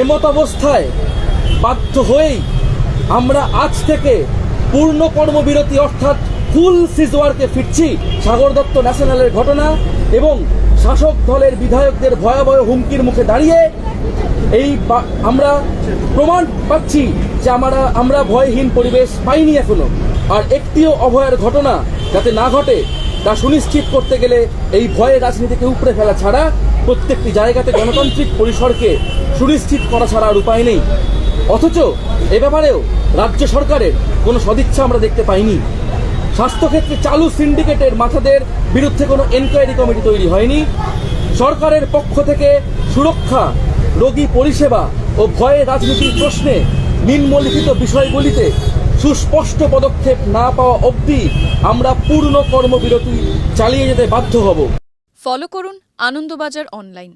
এমত অবস্থায় বাধ্য হয়েই আমরা আজ থেকে পূর্ণ কর্মবিরতি অর্থাৎ ফুল সিজওয়ার্কে ফিরছি সাগর দত্ত ন্যাশনালের ঘটনা এবং শাসক দলের বিধায়কদের ভয়াবহ হুমকির মুখে দাঁড়িয়ে এই আমরা প্রমাণ পাচ্ছি যে আমরা আমরা ভয়হীন পরিবেশ পাইনি এখনও। আর একটিও অভয়ের ঘটনা যাতে না ঘটে তা সুনিশ্চিত করতে গেলে এই ভয়ে রাজনীতিকে উপড়ে ফেলা ছাড়া প্রত্যেকটি জায়গাতে গণতান্ত্রিক পরিসরকে সুনিশ্চিত করা ছাড়া আর উপায় নেই। অথচ এ ব্যাপারেও রাজ্য সরকারের কোনো সদিচ্ছা আমরা দেখতে পাইনি। স্বাস্থ্যক্ষেত্রে চালু সিন্ডিকেটের মাথাদের বিরুদ্ধে কোনো এনকোয়ারি কমিটি তৈরি হয়নি। সরকারের পক্ষ থেকে সুরক্ষা, রোগী পরিষেবা ও ভয়ে রাজনীতির প্রশ্নে নিম্নলিখিত বিষয়গুলিতে সুস্পষ্ট পদক্ষেপ না পাওয়া অবধি আমরা পূর্ণ কর্মবিরতি চালিয়ে যেতে বাধ্য হব। ফলো করুন আনন্দবাজার অনলাইন।